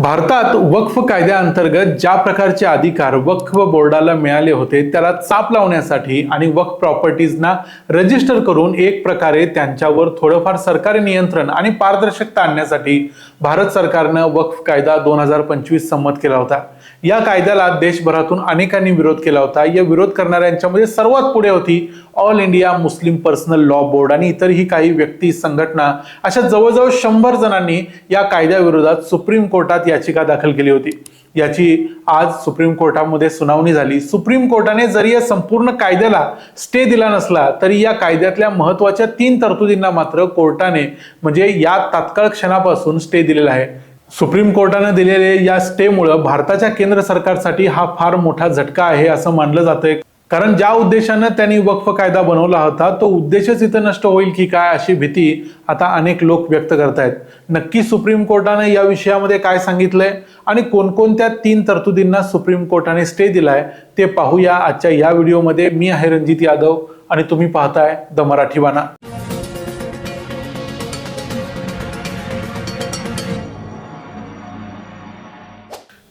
भारतात वक्फ कायद्याअंतर्गत ज्या प्रकारचे अधिकार वक्फ बोर्डाला मिळाले होते त्याला चाप लावण्यासाठी आणि वक्फ प्रॉपर्टीजना रजिस्टर करून एक प्रकारे त्यांच्यावर थोडंफार सरकारी नियंत्रण आणि पारदर्शकता आणण्यासाठी भारत सरकारनं वक्फ कायदा दोन हजार पंचवीस संमत केला होता. या कायद्याला देशभरातून अनेकांनी विरोध केला होता. या विरोध करणाऱ्यांच्यामध्ये सर्वात पुढे होती all India Muslim personal law board आणि इतरही काही व्यक्ती संघटना. अशा जवळजवळ शंभर जणांनी या कायद्याविरोधात सुप्रीम कोर्टात याचिका दाखल केली होती. याची आज सुप्रीम कोर्टामध्ये सुनावणी झाली. सुप्रीम कोर्टाने जरी या संपूर्ण कायद्याला स्टे दिला नसला तरी या कायद्यातल्या महत्त्वाच्या तीन तरतुदींना मात्र कोर्टाने म्हणजे या तात्काळ क्षणापासून स्टे दिलेला आहे. सुप्रीम कोर्टाने दिलेले या स्टेमुळं भारताच्या केंद्र सरकारसाठी हा फार मोठा झटका आहे असं मानलं जातंय. कारण ज्या उद्देशानं त्यांनी वक्फ कायदा बनवला होता तो उद्देशच इथं नष्ट होईल की काय अशी भीती आता अनेक लोक व्यक्त करतायत. नक्की सुप्रीम कोर्टाने या विषयामध्ये काय सांगितलंय आणि कोणकोणत्या तीन तरतुदींना सुप्रीम कोर्टाने स्टे दिलाय ते पाहूया. आजच्या या व्हिडिओमध्ये मी आहे रणजित यादव आणि तुम्ही पाहताय द मराठी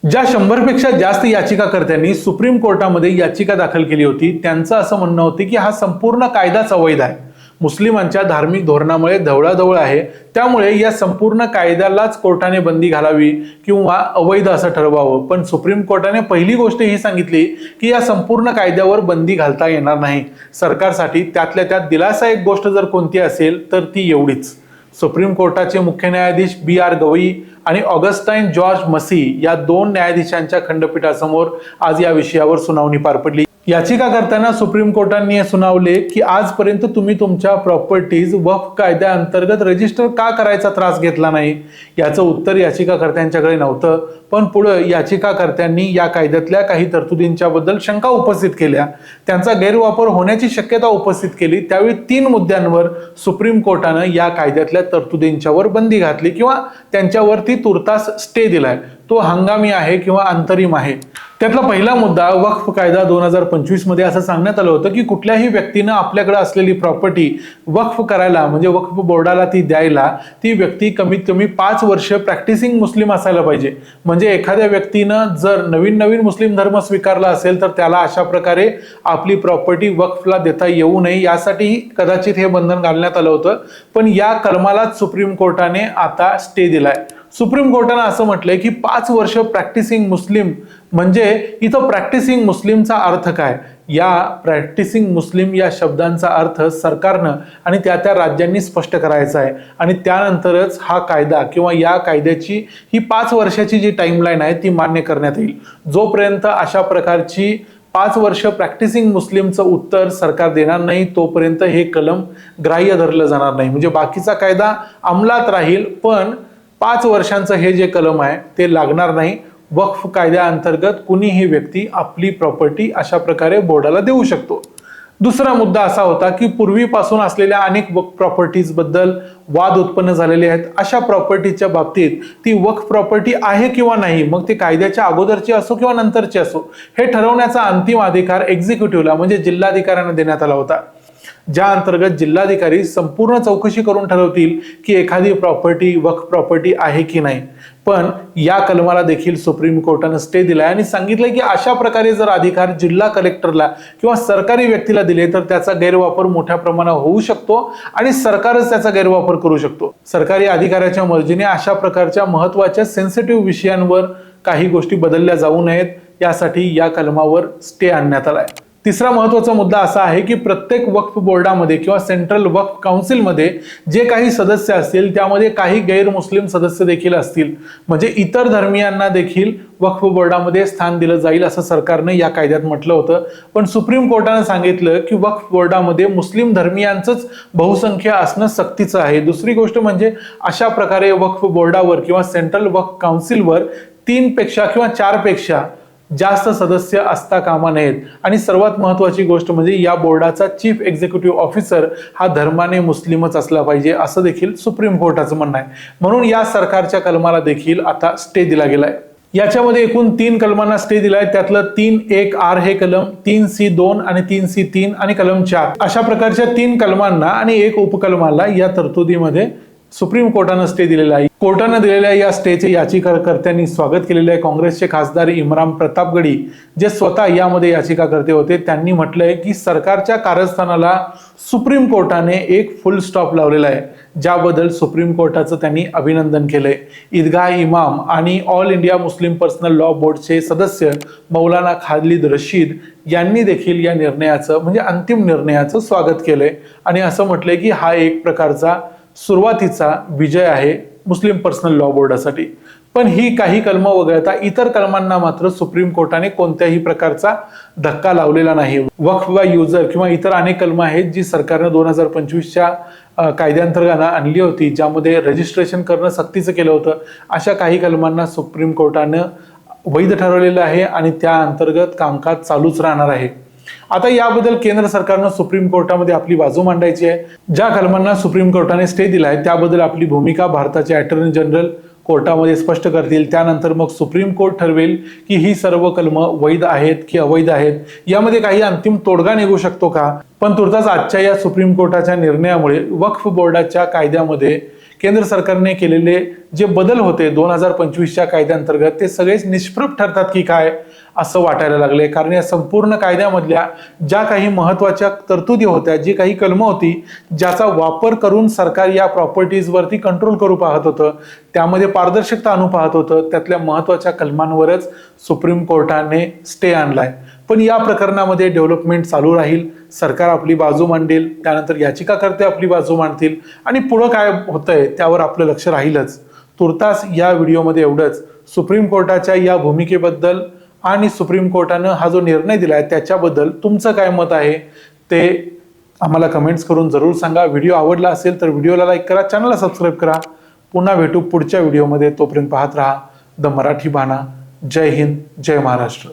ज्या शंभरपेक्षा जास्त याचिकाकर्त्यांनी सुप्रीम कोर्टामध्ये याचिका दाखल केली होती त्यांचं असं म्हणणं होतं की हा संपूर्ण कायदाच अवैध आहे. मुस्लिमांच्या धार्मिक धोरणामुळे धवळाधवळ आहे. त्यामुळे या संपूर्ण कायद्यालाच कोर्टाने बंदी घालावी किंवा अवैध असं ठरवावं. पण सुप्रीम कोर्टाने पहिली गोष्ट ही सांगितली की या संपूर्ण कायद्यावर बंदी घालता येणार नाही. सरकारसाठी त्यातल्या त्यात दिलासा एक गोष्ट जर कोणती असेल तर ती एवढीच. सुप्रीम कोर्टाचे मुख्य न्यायाधीश बी आर गवई आणि ऑगस्टाईन जॉर्ज मसी या दोन न्यायाधीशांच्या खंडपीठासमोर आज या विषयावर सुनावणी पार पडली. याचिका करताना सुप्रीम कोर्टाने सुनावले की आजपर्यंत तुम्ही तुमच्या प्रॉपर्टीज वफ कायद्याअंतर्गत रजिस्टर का करायचा त्रास घेतला नाही? याचं उत्तर याचिकाकर्त्यांच्याकडे नव्हतं. पण पुढं याचिकाकर्त्यांनी या कायद्यातल्या काही तरतुदींच्या बद्दल शंका उपस्थित केल्या. त्यांचा गैरवापर होण्याची शक्यता उपस्थित केली. त्यावेळी तीन मुद्द्यांवर सुप्रीम कोर्टानं या कायद्यातल्या तरतुदींच्यावर बंदी घातली किंवा त्यांच्यावरती तुर्तास स्टे दिलाय. तो हंगामी आहे किंवा अंतरिम आहे? त्यातला पहिला मुद्दा वक्फ कायदा दोन हजार पंचवीसमध्ये असं सांगण्यात आलं होतं की कुठल्याही व्यक्तीनं आपल्याकडे असलेली प्रॉपर्टी वक्फ करायला म्हणजे वक्फ बोर्डाला ती द्यायला ती व्यक्ती कमीत कमी पाच वर्ष प्रॅक्टिसिंग मुस्लिम असायला पाहिजे. म्हणजे एखाद्या व्यक्तीनं जर नवीन नवीन मुस्लिम धर्म स्वीकारला असेल तर त्याला अशा प्रकारे आपली प्रॉपर्टी वक्फला देता येऊ नये यासाठीही कदाचित हे बंधन घालण्यात आलं होतं. पण या कलमालाच सुप्रीम कोर्टाने आता स्टे दिलाय. सुप्रीम कोर्टानं असं म्हटलंय की पाच वर्ष प्रॅक्टिसिंग मुस्लिम म्हणजे इथं प्रॅक्टिसिंग मुस्लिमचा अर्थ काय? या प्रॅक्टिसिंग मुस्लिम या शब्दांचा अर्थ सरकारनं आणि त्या त्या राज्यांनी स्पष्ट करायचा आहे. आणि त्यानंतरच हा कायदा किंवा या कायद्याची ही पाच वर्षाची जी टाईमलाईन आहे ती मान्य करण्यात येईल. जोपर्यंत अशा प्रकारची पाच वर्ष प्रॅक्टिसिंग मुस्लिमचं उत्तर सरकार देणार नाही तोपर्यंत हे कलम ग्राह्य धरलं जाणार नाही. म्हणजे बाकीचा कायदा अंमलात राहील पण पाच वर्षांचं हे जे कलम आहे ते लागणार नाही. वक्फ कायद्याअंतर्गत कुणीही व्यक्ती आपली प्रॉपर्टी अशा प्रकारे बोर्डाला देऊ शकतो. दुसरा मुद्दा असा होता की पूर्वीपासून असलेल्या अनेक वक्फ प्रॉपर्टीजबद्दल वाद उत्पन्न झालेले आहेत. अशा प्रॉपर्टीच्या बाबतीत ती वक्फ प्रॉपर्टी आहे किंवा नाही मग ती कायद्याच्या अगोदरची असो किंवा नंतरची असो हे ठरवण्याचा अंतिम अधिकार एक्झिक्युटिव्हला म्हणजे जिल्हाधिकाऱ्यांना देण्यात आला होता. ज्या अंतर्गत जिल्हाधिकारी संपूर्ण चौकशी करून ठरवतील की एखादी प्रॉपर्टी वक्फ प्रॉपर्टी आहे की नाही. पण या कलमाला देखील सुप्रीम कोर्टानं स्टे दिलाय आणि सांगितलंय की अशा प्रकारे जर अधिकार जिल्हा कलेक्टरला किंवा सरकारी व्यक्तीला दिले तर त्याचा गैरवापर मोठ्या प्रमाणात होऊ शकतो आणि सरकारच त्याचा गैरवापर करू शकतो. सरकारी अधिकाऱ्याच्या मर्जीने अशा प्रकारच्या महत्त्वाच्या सेन्सिटिव्ह विषयांवर काही गोष्टी बदलल्या जाऊ नयेत. यासाठी या कलमावर स्टे आणण्यात आला आहे तिसरा महत्त्वाचा मुद्दा असा आहे की प्रत्येक वक्फ बोर्डामध्ये किंवा सेंट्रल वक्फ काउन्सिलमध्ये जे काही सदस्य असतील त्यामध्ये काही गैरमुस्लिम सदस्य देखील असतील. म्हणजे इतर धर्मियांना देखील वक्फ बोर्डामध्ये स्थान दिलं जाईल असं सरकारने या कायद्यात म्हटलं होतं. पण सुप्रीम कोर्टानं सांगितलं की वक्फ बोर्डामध्ये मुस्लिम धर्मियांचंच बहुसंख्य असणं सक्तीचं आहे. दुसरी गोष्ट म्हणजे अशा प्रकारे वक्फ बोर्डावर किंवा सेंट्रल वक्फ काउन्सिलवर तीनपेक्षा किंवा चारपेक्षा जास्त सदस्य असता कामा नयेत. आणि सर्वात महत्वाची गोष्ट म्हणजे या बोर्डाचा चीफ एक्झिक्युटिव्ह ऑफिसर हा धर्माने मुस्लिमच असला पाहिजे असं देखील सुप्रीम कोर्टाचं म्हणणं आहे. म्हणून या सरकारच्या कलमाला देखील आता स्टे दिला गेलाय. याच्यामध्ये एकूण तीन कलमांना स्टे दिलाय. त्यातलं तीन एक आर हे कलम तीन सी दोन आणि तीन सी तीन आणि कलम चार. अशा प्रकारच्या तीन कलमांना आणि एक उपकलमाला या तरतुदीमध्ये सुप्रीम कोर्टानं स्टे दिलेला आहे. कोर्टानं दिलेल्या या स्टेचे याचिकाकर्त्यांनी स्वागत केलेले आहे. काँग्रेसचे खासदार इम्रान प्रतापगडी जे स्वतः यामध्ये याचिकाकर्ते होते त्यांनी म्हटलंय की सरकारच्या कारस्थानाला सुप्रीम कोर्टाने एक फुल स्टॉप लावलेला आहे. ज्याबद्दल सुप्रीम कोर्टाचं त्यांनी अभिनंदन केलंय. ईदगाह इमाम आणि all India Muslim personal law बोर्डचे सदस्य मौलाना खालिद रशीद यांनी देखील या निर्णयाचं म्हणजे अंतिम निर्णयाचं स्वागत केलंय. आणि असं म्हटलंय की हा एक प्रकारचा सुरुवातीचा विजय आहे मुस्लिम पर्सनल लॉ बोर्डासाठी. पण ही काही कलम वगळता इतर कलमांना मात्र सुप्रीम कोर्टाने कोणत्याही प्रकारचा धक्का लावलेला नाही. वक्फ वा युजर किंवा इतर अनेक कलमं आहेत जी सरकारनं दोन हजार पंचवीसच्या कायद्यांतर्गत आणली होती ज्यामध्ये रजिस्ट्रेशन करणं सक्तीचं केलं होतं. अशा काही कलमांना सुप्रीम कोर्टानं वैध ठरवलेलं आहे आणि त्या अंतर्गत कामकाज चालूच राहणार आहे. आता याबद्दल केंद्र सरकारनं सुप्रीम कोर्टामध्ये आपली बाजू मांडायची आहे. ज्या कलमांना सुप्रीम कोर्टाने स्टे दिला आहे त्याबद्दल आपली भूमिका भारताचे अटॉर्नी जनरल कोर्टामध्ये स्पष्ट करतील. त्यानंतर मग सुप्रीम कोर्ट ठरवेल की ही सर्व कलमं वैध आहेत की अवैध आहेत यामध्ये काही अंतिम तोडगा निघू शकतो का? पण तुर्तास आजच्या या सुप्रीम कोर्टाच्या निर्णयामुळे वक्फ बोर्डाच्या कायद्यामध्ये केंद्र सरकारने केलेले जे बदल होते दोन हजार पंचवीसच्या कायद्यांतर्गत ते सगळेच निष्प्रभ ठरतात की काय असं वाटायला लागले कारण या संपूर्ण कायद्यामधल्या ज्या काही महत्त्वाच्या तरतुदी होत्या जी काही कलमं होती ज्याचा वापर करून सरकार या प्रॉपर्टीजवरती कंट्रोल करू पाहत होतं त्यामध्ये पारदर्शकता आणू पाहत होतं त्यातल्या महत्त्वाच्या कलमांवरच सुप्रीम कोर्टाने स्टे आणलाय. पण या प्रकरणामध्ये डेव्हलपमेंट चालू राहील सरकार आपली बाजू मांडेल त्यानंतर याचिकाकर्ते आपली बाजू मांडतील. आणि पुढं काय होतंय त्यावर आपलं लक्ष राहीलच. तुर्तास या व्हिडिओमध्ये एवढंच. सुप्रीम कोर्टाच्या या भूमिकेबद्दल आणि सुप्रीम कोर्टानं हा जो निर्णय दिला आहे त्याच्याबद्दल तुमचं काय मत आहे ते आम्हाला कमेंट्स करून जरूर सांगा. व्हिडिओ आवडला असेल तर व्हिडिओला लाईक करा चॅनलला सबस्क्राईब करा. पुन्हा भेटू पुढच्या व्हिडिओमध्ये. तोपर्यंत पाहत राहा. द मराठी बाणा. जय हिंद जय महाराष्ट्र.